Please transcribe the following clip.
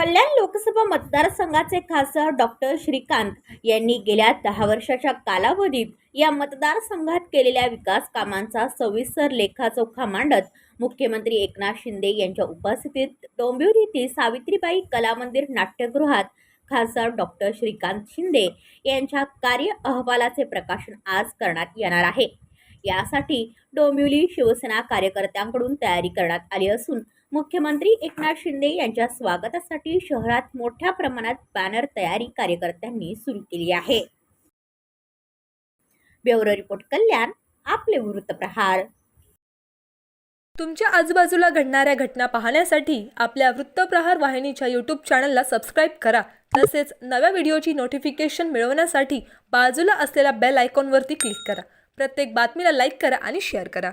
कल्याण लोकसभा मतदारसंघाचे खासदार डॉक्टर श्रीकांत यांनी गेल्या दहा वर्षाच्या कालावधीत या मतदारसंघात केलेल्या विकास कामांचा सविस्तर लेखाजोखा मांडत मुख्यमंत्री एकनाथ शिंदे यांच्या उपस्थितीत डोंबिवलीतील सावित्रीबाई कला मंदिर नाट्यगृहात खासदार डॉक्टर श्रीकांत शिंदे यांच्या कार्य अहवालाचे प्रकाशन आज करण्यात येणार आहे. यासाठी डोंबिवली शिवसेना कार्यकर्त्यांकडून तयारी करण्यात आली असून मुख्यमंत्री एकनाथ शिंदे यांच्या स्वागतासाठी शहरात मोठ्या प्रमाणात बॅनर तयारी कार्यकर्त्यांनी सुरू केली आहे. ब्युरो रिपोर्ट कल्याण आपले वृत्तप्रहार तुमच्या आजूबाजूला घडणाऱ्या घटना पाहण्यासाठी आपल्या वृत्तप्रहार वाहिनीच्या यूट्यूब चॅनलला सबस्क्राईब करा. तसेच नव्या व्हिडिओची नोटिफिकेशन मिळवण्यासाठी बाजूला असलेल्या बेल आयकॉनवरती क्लिक करा. प्रत्येक बातमीला लाईक करा आणि शेअर करा.